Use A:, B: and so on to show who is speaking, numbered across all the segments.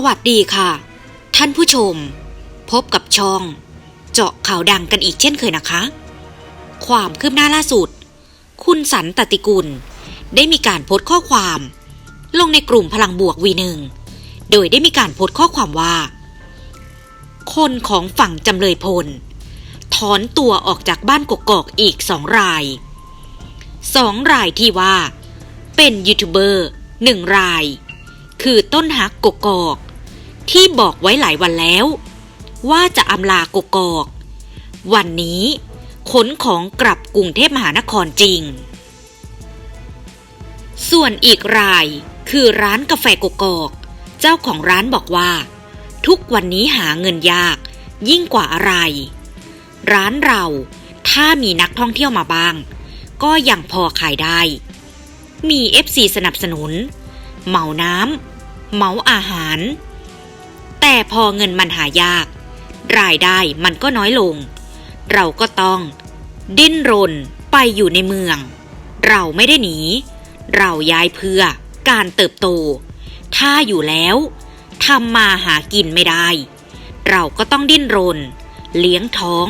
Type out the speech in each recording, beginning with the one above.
A: สวัสดีค่ะ ท่านผู้ชม พบกับช่อง เจาะข่าวดังกันอีกเช่นเคยนะคะ ความคืบหน้าล่าสุด คุณสันตติกุล ได้มีการโพสต์ข้อความ ลงในกลุ่มพลังบวกวีหนึ่งโดยได้มีการโพสต์ข้อความว่า คนของฝั่งจำเลยพล ถอนตัวออกจากบ้านกกอกอีกสองรายสองรายที่ว่า เป็นยูทูบเบอร์หนึ่งราย คือต้นฮักกกอก ที่บอกไว้หลายวันแล้ว ว่าจะอำลากกอก วันนี้ขนของกลับกรุงเทพมหานครจริง ส่วนอีกรายคือร้านกาแฟกกอก เจ้าของร้านบอกว่า ทุกวันนี้หาเงินยากยิ่งกว่าอะไร ร้านเราถ้ามีนักท่องเที่ยวมาบ้าง ก็ยังพอขายได้ มี FC สนับสนุน เหมาน้ำเหมาอาหาร แต่พอเงินมันหายาก รายได้มันก็น้อยลง เราก็ต้อง ดิ้นรนไปอยู่ในเมือง เราไม่ได้หนี เราย้ายเพื่อการเติบโต ถ้าอยู่แล้วทำมาหากินไม่ได้ เราก็ต้องดิ้นรน เลี้ยงท้อง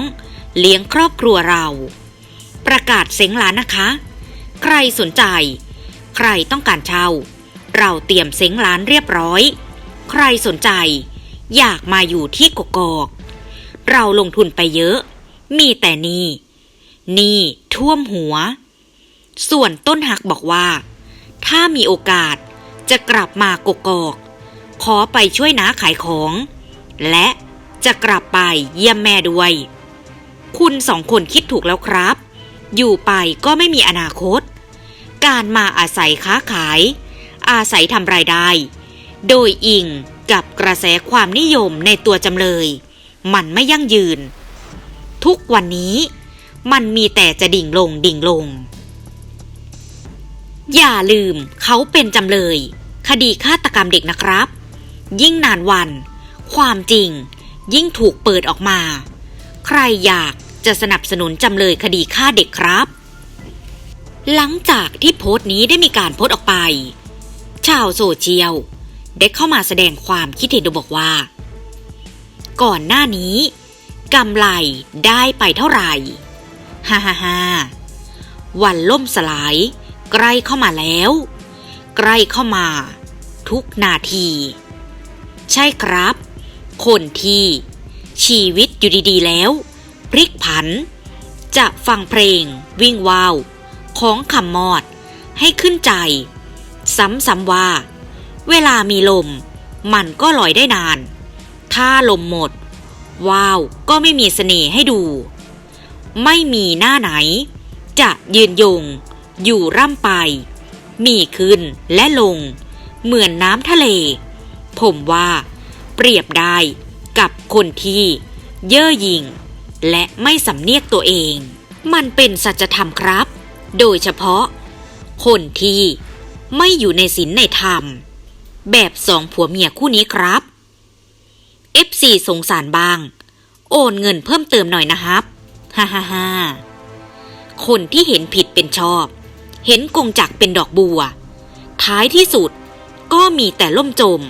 A: เลี้ยงครอบครัวเรา ประกาศเซ็งร้านนะคะ ใครสนใจ ใครต้องการเช่า เราเตรียมเซ็งร้านเรียบร้อย ใครสนใจ อยากมาอยู่ที่กกอก เราลงทุนไปเยอะ มีแต่หนี่ นี่ท่วมหัว ส่วนต้นหักบอกว่า ถ้ามีโอกาสจะกลับมากกอก ขอไปช่วยน้าขายของ และจะกลับไปเยี่ยมแม่ด้วย คุณสองคนคิดถูกแล้วครับ อยู่ไปก็ไม่มีอนาคต การมาอาศัยค้าขาย อาศัยทำรายได้ โดยอิง กับกระแสความนิยมในตัวจำเลย มันไม่ยั่งยืน ทุกวันนี้มันมีแต่จะดิ่งลงดิ่งลง อย่าลืมเขาเป็นจำเลย คดีฆาตกรรมเด็กนะครับ ยิ่งนานวัน ความจริง ยิ่งถูกเปิดออกมา ใครอยากจะสนับสนุนจำเลยคดีฆ่าเด็กครับ หลังจากที่โพสต์นี้ได้มีการโพสต์ออกไป ชาวโซเชียล ได้เข้ามาแสดงความคิดเห็นโดยบอกว่า ก่อนหน้านี้กำไรได้ไปเท่าไหร่ฮ่าฮ่าฮ่าวันล่มสลาย ใกล้เข้ามาแล้ว ใกล้เข้ามา ทุกนาที ใช่ครับ คนที่ ชีวิตอยู่ดีๆแล้ว พลิกผัน จะฟังเพลง วิ่งวาว ของคำมอด ให้ขึ้นใจ ซ้ำๆว่า เวลามีลม มันก็ลอยได้นาน ถ้าลมหมด ว้าวก็ไม่มีเสน่ห์ให้ดู ไม่มีหน้าไหน จะยืนยง อยู่ร่ำไป มีขึ้นและลง เหมือนน้ำทะเล ผมว่าเปรียบได้กับคนที่เย่อหยิ่ง และไม่สำเนียกตัวเอง มันเป็นสัจธรรมครับ โดยเฉพาะ คนที่ไม่อยู่ในศีลในธรรม แบบสองผัวเมียคู่นี้ครับ FC สงสารบาง โอนเงินเพิ่มเติมหน่อยนะครับ ฮ่าฮ่าฮ่าคนที่เห็นผิดเป็นชอบ เห็นกงจักเป็นดอกบัว ท้ายที่สุดก็มีแต่ล่มจม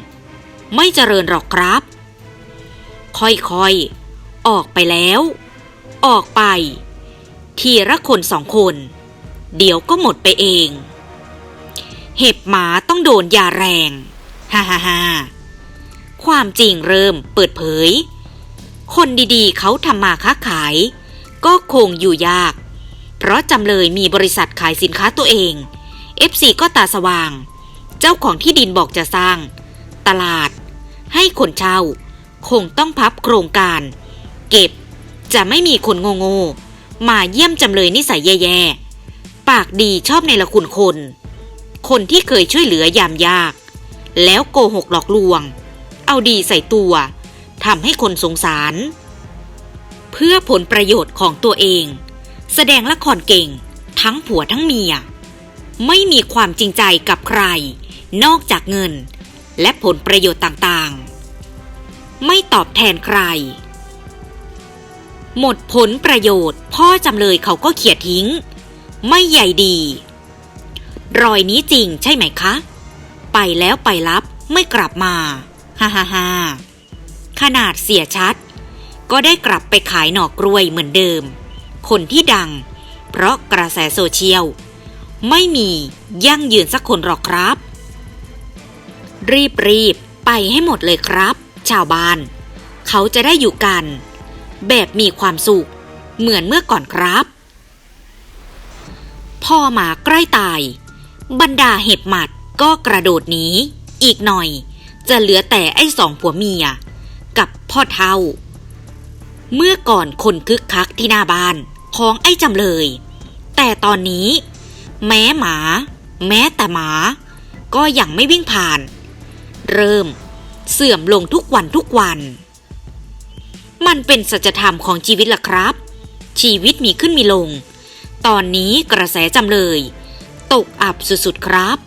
A: ไม่เจริญหรอกครับ ค่อยๆ ออกไปแล้ว ออกไป ทีละคนสองคน เดี๋ยวก็หมดไปเอง เห็บหมาต้องโดนยาแรง ฮ่าฮ่าฮ่าความจริงเริ่มเปิดเผย คนดีๆ เขาทำมาค้าขาย ก็คงอยู่ยาก เพราะจำเลยมีบริษัทขายสินค้าตัวเอง FC ก็ตาสว่าง เจ้าของที่ดินบอกจะสร้าง ตลาด ให้คนเช่า คงต้องพับโครงการ เก็บจะไม่มีคนโง่ๆมาเยี่ยมจำเลยนิสัยแย่ๆ ปากดีชอบในละคุณคน คนที่เคยช่วยเหลือยามยาก แล้วโกหกหลอกลวง เอาดีใส่ตัวทำให้คนสงสาร เพื่อผลประโยชน์ของตัวเอง แสดงละครเก่ง ทั้งผัวทั้งเมีย ไม่มีความจริงใจกับใคร นอกจากเงิน และผลประโยชน์ต่างๆ ไม่ตอบแทนใคร หมดผลประโยชน์ พ่อจำเลยเขาก็เขียทิ้ง ไม่ใหญ่ดี รอยนี้จริงใช่ไหมคะ ไปแล้วไปรับไม่กลับมาฮ่าฮ่าฮ่าขนาดเสียชัด ก็ได้กลับไปขายหน่อกล้วยเหมือนเดิม คนที่ดัง เพราะกระแสโซเชียล ไม่มียั่งยืนสักคนหรอกครับ รีบรีบไปให้หมดเลยครับ ชาวบ้าน เขาจะได้อยู่กัน แบบมีความสุข เหมือนเมื่อก่อนครับ พ่อหมาใกล้ตาย บรรดาเห็บหมัด ก็กระโดดหนีอีกหน่อย จะเหลือแต่ไอ้สองผัวเมีย กับพ่อเท่า เมื่อก่อนคนคึกคักที่หน้าบ้านของไอ้จำเลย แต่ตอนนี้ แม้หมา แม้แต่หมา ก็ยังไม่วิ่งผ่าน เริ่มเสื่อมลงทุกวันทุกวัน มันเป็นสัจธรรมของชีวิตล่ะครับ ชีวิตมีขึ้นมีลง ตอนนี้กระแสจำเลย ตกอับสุดๆครับ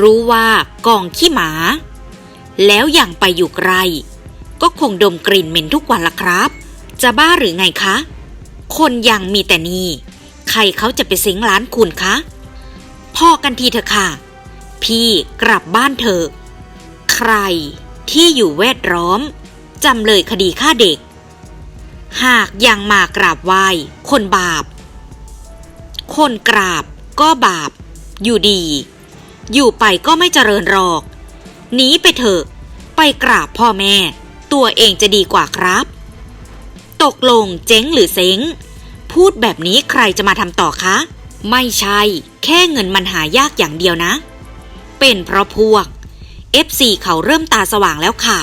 A: รู้ว่ากองขี้หมา แล้วอย่างไปอยู่ไกล ก็คงดมกลิ่นเหม็นทุกวันละครับ จะบ้าหรือไงคะ คนยังมีแต่นี่ใครเขาจะไปเซ้งร้านคุณคะพ่อกันทีเถอะค่ะ พี่กลับบ้านเถอะ ใครที่อยู่แวดล้อมจำเลยคดีฆ่าเด็ก หากยังมากราบไหว้คนบาป คนกราบก็บาปอยู่ดี อยู่ไปก็ไม่เจริญหรอก หนีไปเถอะ ไปกราบพ่อแม่ ตัวเองจะดีกว่าครับ ตกลงเจ๊งหรือเซ้ง พูดแบบนี้ใครจะมาทำต่อคะ ไม่ใช่ แค่เงินมันหายากอย่างเดียวนะ เป็นเพราะพวก FC เขาเริ่มตาสว่างแล้วค่ะ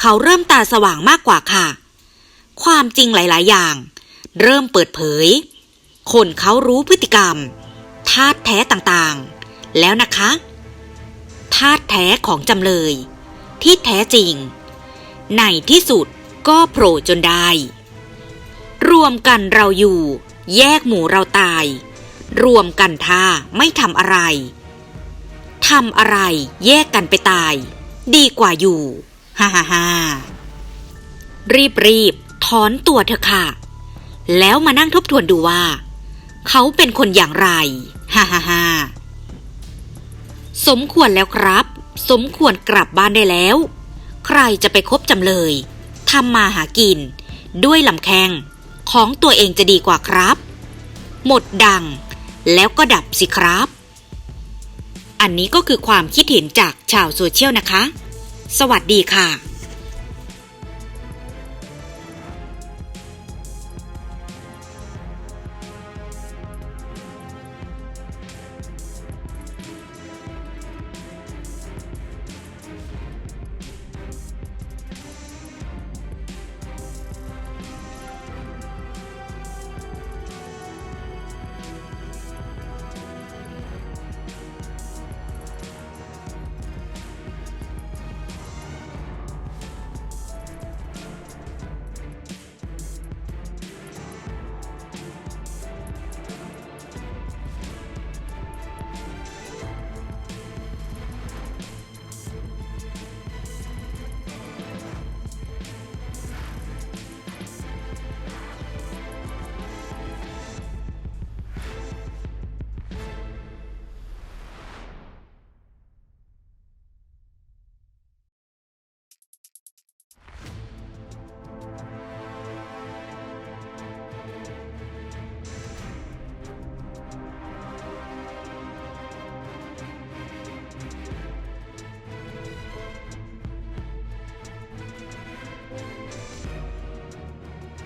A: เขาเริ่มตาสว่างมากกว่าค่ะ ความจริงหลาย ๆ อย่าง เริ่มเปิดเผย คนเขารู้พฤติกรรมธาตุแท้ต่างๆ แล้วนะคะธาตุแท้ของจำเลย ที่แท้จริง ในที่สุดก็โผล่จนได้ รวมกันเราอยู่ แยกหมู่เราตาย รวมกันท่าไม่ทำอะไรทำอะไรแยกกันไปตาย ดีกว่าอยู่ฮ่าฮ่าฮ่ารีบรีบถอนตัวเถอะค่ะ แล้วมานั่งทบทวนดูว่า เขาเป็นคนอย่างไรฮ่าฮ่าฮ่า สมควรแล้วครับ สมควรกลับบ้านได้แล้ว ใครจะไปคบจำเลยทำมาหากิน ด้วยลำแข้งของตัวเองจะดีกว่าครับ หมดดัง แล้วก็ดับสิครับ อันนี้ก็คือความคิดเห็นจากชาวโซเชียลนะคะ สวัสดีค่ะ